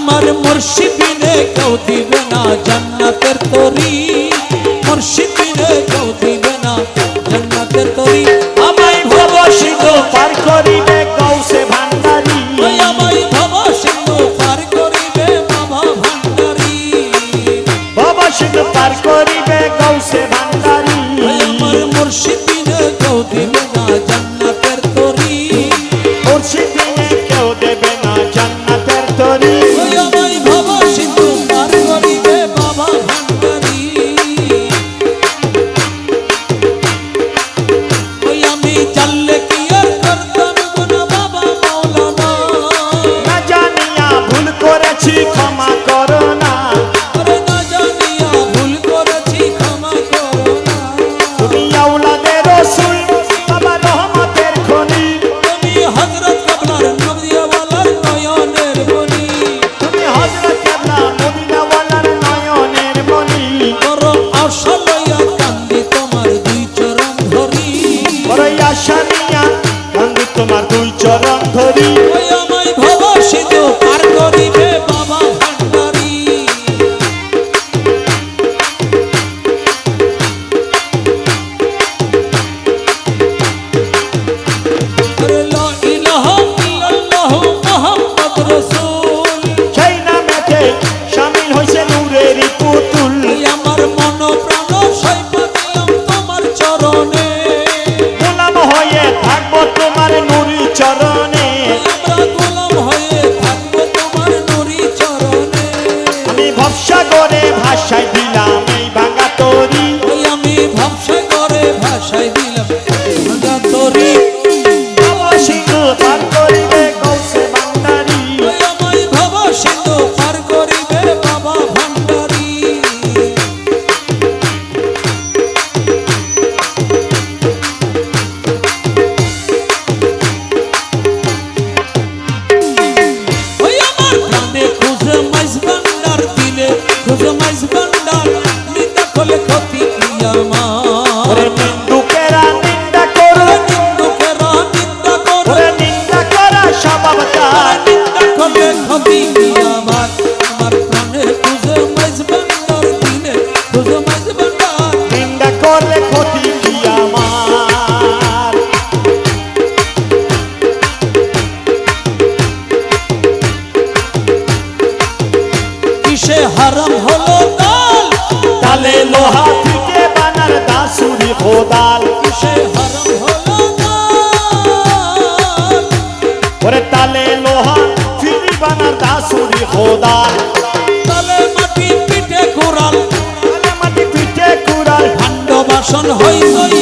আমার মুর্শিদিনে কেউ দিবে না জান্নাতের তরি। মুর্শিদিনে কেউ দিবে না জান্নাতের তরি। আমায় ভব সিন্ধু পার করিবে পার করিবে কৌশে আমার মুর্শিদিনে না Melody. দেশে হারাম হলো তাল। তালে লোহা থেকে বানার দাসুরি খোদাল দেশে হারাম হলো তালে। লোহা ফিরি বানার দাসুরি খোদাল তালে মাটি পিঠে কুড়াল। তালে মাটি পিঠে কুড়াল। ভাণ্ড বাসন হই হই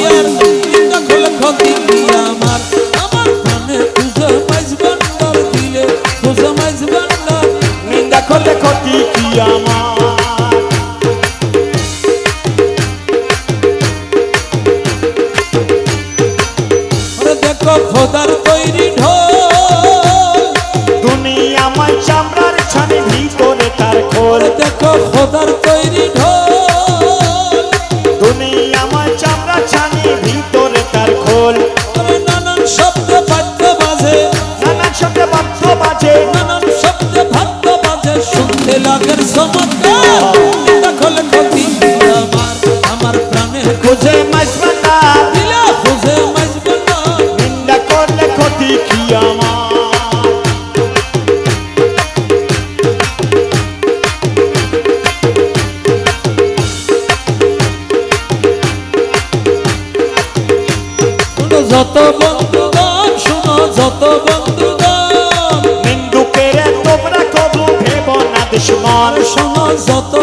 খোদার তৈরি ঢোল। দুনিয়া মাই চামড়ার ছানি ভিতরে তার খোল। দেখো খোদার তৈরি ঢোল। দুনিয়া চামড়ার ছানি ভিতরে তার খোল। নানান শব্দ বাদ্য বাজে। নানান শব্দ বাদ্য নানান শব্দ বাদ্য বাজে। শুনতে লাগার সমত যত বন্ধুগণ শুনো যত বন্ধুগণ। নিন্দুকের তোমরা কবু ভেব না দুশ্মন। শুনো যত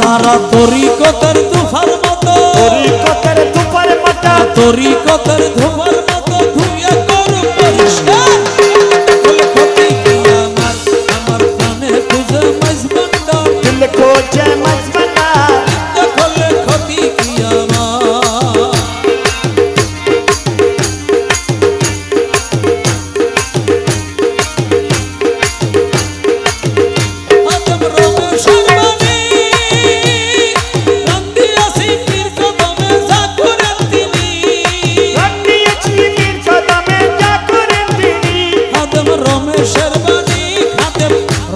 তারা তরিকতের তুফার মতো। তরিকতের তুফার মাতা। তরিকতের ধুমার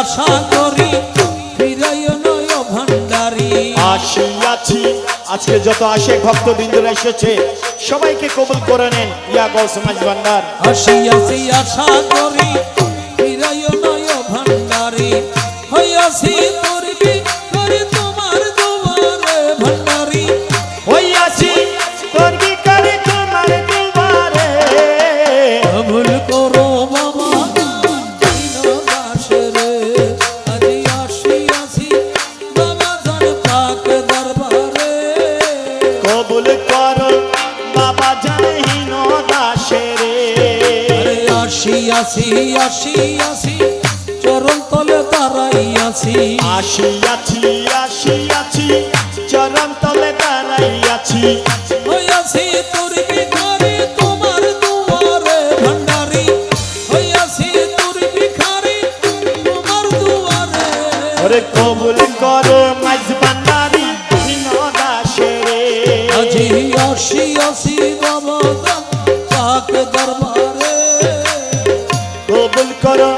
আশা করি হৃদয় নয় ভান্ডারি। আসিয়াছি। আজকে যত আশেক ভক্তবৃন্দরা এসেছে সবাইকে কবুল করে নেন ইয়া গৌস সমাজ ভান্ডার। আসিয়াছি আসি আশা করি হৃদয় নয় ভান্ডারি। হইয়াছি আসি আসিয়াছি আসিয়াছি চরণ তলে দাঁড়াইয়াছি হইয়াছি তোর ভিখারি তোমার দুয়ারে ভান্ডারি। হইয়াছি তোর ভিখারি তোমার দুয়ারে। ওরে কবুল করো মাঝ ভান্ডারি হীন দাসেরে আজি আসি আসি বাবা পাক দরবারে। কবুল করো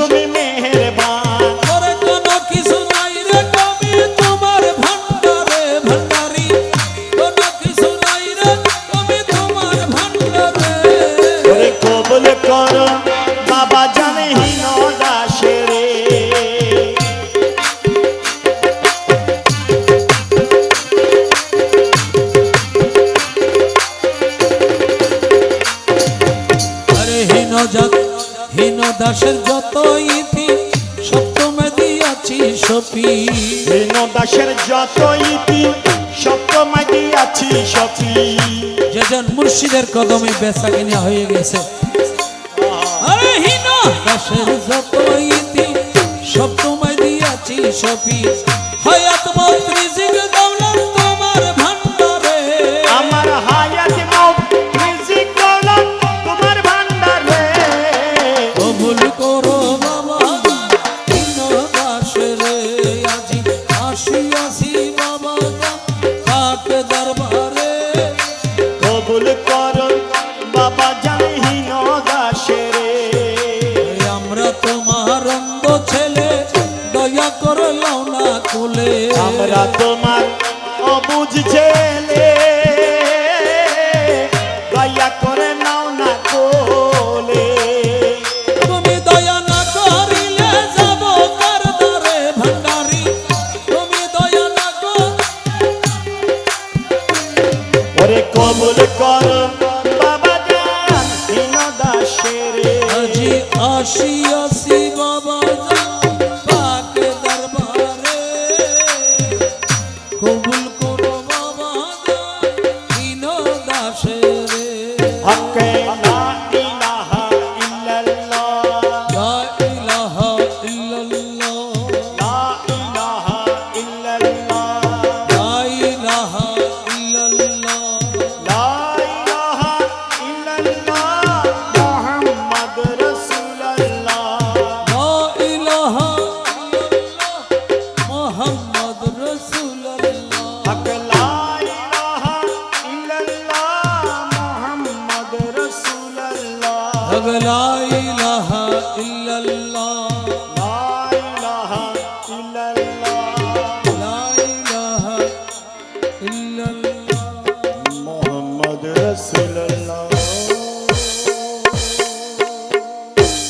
তুমি মেহেরবান দাসের যত ইতি সপ্তমে দিয়াছি সপি হীন দাসের যত ইতি সপ্তমাই দিয়াছি সপি যেজন মুর্শিদের কদমে বেচা কিনা হয়ে গেছে। আরে হীন দাসের যত ইতি সপ্তমে দিয়াছি সপি হায়াত মত তোমার অবুঝ ছেলে দয়া করে নাও না কোলে। তুমি দয়া না করিলে যাব কার দ্বারে ভান্ডারি? তুমি দয়া না কর ওরে কবুল কর বাবা জান হীন আজি আসি আসি لا إله إلا الله